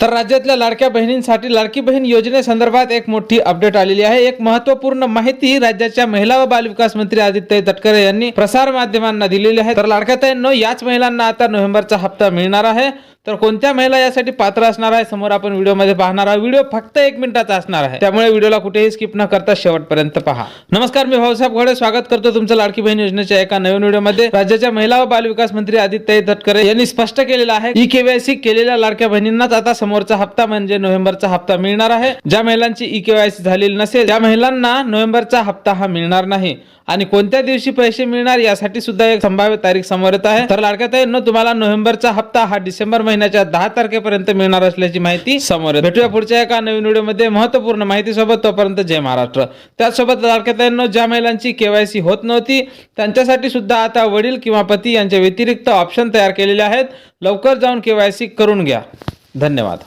तर राज्यातल्या लाडक्या बहिणींसाठी लाडकी बहीण योजनेसंदर्भात एक मोठी अपडेट आलेली आहे. एक महत्त्वपूर्ण माहिती राज्याच्या महिला व बालविकास मंत्री आदित्य तटकरे यांनी प्रसार माध्यमांना दिलेली आहे. तर लाडक्याताईंनो याच महिलांना आता नोव्हेंबरचा हप्ता मिळणार आहे. तर कोणत्या महिला यासाठी पात्र असणार आहे समोर आपण व्हिडिओमध्ये पाहणार आहोत. व्हिडिओ फक्त एक मिनिटाचा असणार आहे. त्यामुळे व्हिडिओला कुठेही स्किप न करता शेवटपर्यंत पहा. नमस्कार मी भाऊसाहेब घोडे. स्वागत करतो तुमचं लाडकी बहीण योजनेच्या एका नवीन व्हिडिओमध्ये. राज्याच्या महिला व बालविकास मंत्री आदित्य तटकरे यांनी स्पष्ट केलेलं आहे ई केवायसी केलेल्या लाडक्या बहिणींनाच आता समोरचा हप्ता म्हणजे नोव्हेंबरचा हप्ता मिळणार आहे. ज्या महिलांची ई केवायसी झालेली नसेल त्या महिलांना नोव्हेंबरचा हप्ता हा मिळणार नाही. आणि कोणत्या दिवशी पैसे मिळणार यासाठी सुद्धा एक संभाव्य तारीख समोर येत आहे. तर लाडक्या न तुम्हाला नोव्हेंबरचा हप्ता हा डिसेंबर महिन्याच्या दहा तारखेपर्यंत मिळणार असल्याची माहिती समोर येत भेटूया पुढच्या एका नवीन व्हिडिओमध्ये. महत्त्वपूर्ण माहिती सोबत तोपर्यंत जय महाराष्ट्र. त्याचसोबत लाडक्यात ज्या महिलांची केवायसी होत नव्हती त्यांच्यासाठी सुद्धा आता वडील किंवा पती यांच्या व्यतिरिक्त ऑप्शन तयार केलेले आहेत. लवकर जाऊन केवायसी करून घ्या. धन्यवाद.